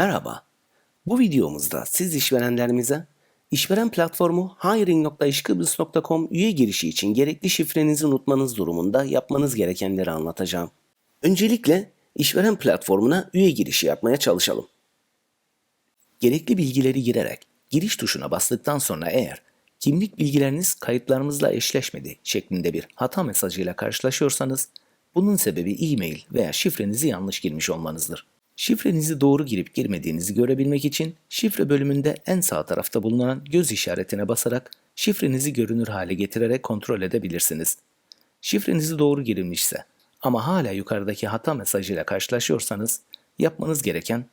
Merhaba. Bu videomuzda siz işverenlerimize işveren platformu hiring.işkıbrıs.com üye girişi için gerekli şifrenizi unutmanız durumunda yapmanız gerekenleri anlatacağım. Öncelikle işveren platformuna üye girişi yapmaya çalışalım. Gerekli bilgileri girerek giriş tuşuna bastıktan sonra eğer kimlik bilgileriniz kayıtlarımızla eşleşmedi şeklinde bir hata mesajıyla karşılaşıyorsanız bunun sebebi e-mail veya şifrenizi yanlış girmiş olmanızdır. Şifrenizi doğru girip girmediğinizi görebilmek için şifre bölümünde en sağ tarafta bulunan göz işaretine basarak şifrenizi görünür hale getirerek kontrol edebilirsiniz. Şifrenizi doğru girilmişse ama hala yukarıdaki hata mesajıyla karşılaşıyorsanız yapmanız gereken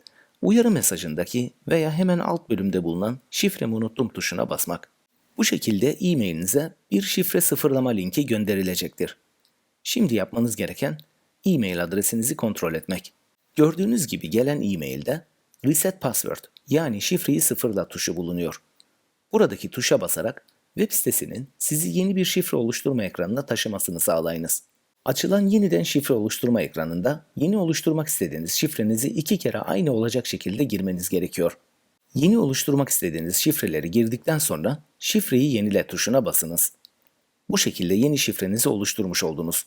uyarı mesajındaki veya hemen alt bölümde bulunan şifremi unuttum tuşuna basmak. Bu şekilde e-mailinize bir şifre sıfırlama linki gönderilecektir. Şimdi yapmanız gereken e-mail adresinizi kontrol etmek. Gördüğünüz gibi gelen e-mailde Reset Password yani şifreyi sıfırla tuşu bulunuyor. Buradaki tuşa basarak web sitesinin sizi yeni bir şifre oluşturma ekranına taşımasını sağlayınız. Açılan yeniden şifre oluşturma ekranında yeni oluşturmak istediğiniz şifrenizi iki kere aynı olacak şekilde girmeniz gerekiyor. Yeni oluşturmak istediğiniz şifreleri girdikten sonra şifreyi yenile tuşuna basınız. Bu şekilde yeni şifrenizi oluşturmuş oldunuz.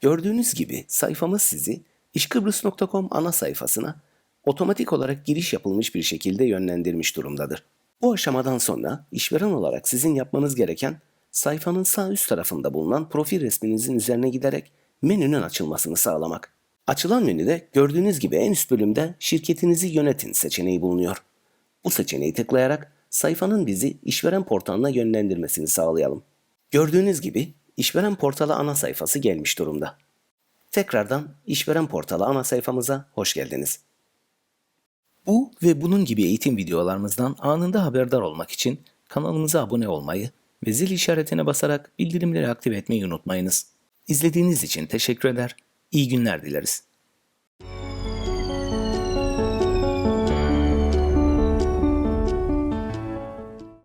Gördüğünüz gibi sayfamız sizi işkıbrıs.com ana sayfasına otomatik olarak giriş yapılmış bir şekilde yönlendirmiş durumdadır. Bu aşamadan sonra işveren olarak sizin yapmanız gereken sayfanın sağ üst tarafında bulunan profil resminizin üzerine giderek menünün açılmasını sağlamak. Açılan menüde gördüğünüz gibi en üst bölümde şirketinizi yönetin seçeneği bulunuyor. Bu seçeneği tıklayarak sayfanın bizi işveren portalına yönlendirmesini sağlayalım. Gördüğünüz gibi işveren portalı ana sayfası gelmiş durumda. Tekrardan işveren portalı ana sayfamıza hoş geldiniz. Bu ve bunun gibi eğitim videolarımızdan anında haberdar olmak için kanalımıza abone olmayı ve zil işaretine basarak bildirimleri aktif etmeyi unutmayınız. İzlediğiniz için teşekkür eder, iyi günler dileriz.